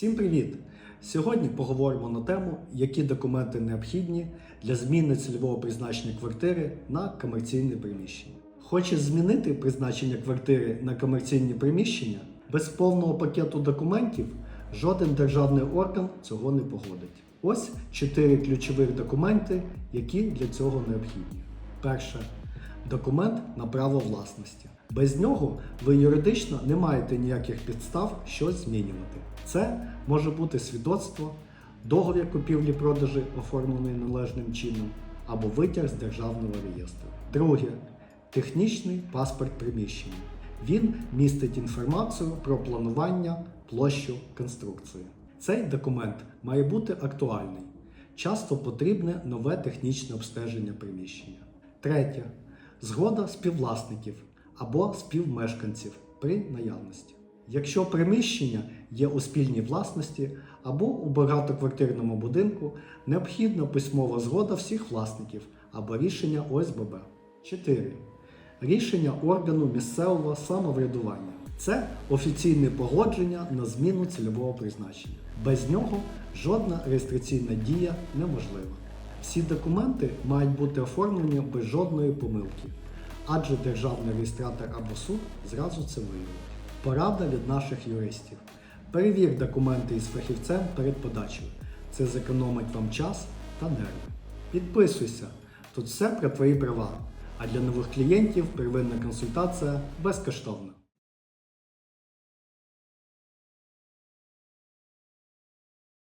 Всім привіт! Сьогодні поговоримо на тему, які документи необхідні для зміни цільового призначення квартири на комерційне приміщення. Хочеш змінити призначення квартири на комерційні приміщення? Без повного пакету документів жоден державний орган цього не погодить. Ось чотири ключових документи, які для цього необхідні. Перше документ на право власності. Без нього ви юридично не маєте ніяких підстав щось змінювати. Це може бути свідоцтво, договір купівлі-продажі, оформлений належним чином, або витяг з державного реєстру. Друге технічний паспорт приміщення. Він містить інформацію про планування, площу, конструкцію. Цей документ має бути актуальний. Часто потрібне нове технічне обстеження приміщення. Третє згода співвласників або співмешканців при наявності. Якщо приміщення є у спільній власності або у багатоквартирному будинку, необхідна письмова згода всіх власників або рішення ОСББ. 4. Рішення органу місцевого самоврядування. Це офіційне погодження на зміну цільового призначення. Без нього жодна реєстраційна дія неможлива. Всі документи мають бути оформлені без жодної помилки, адже державний реєстратор або суд зразу це виявить. Порада від наших юристів. Перевір документи із фахівцем перед подачею. Це зекономить вам час та нерви. Підписуйся, тут все про твої права. А для нових клієнтів первинна консультація безкоштовна.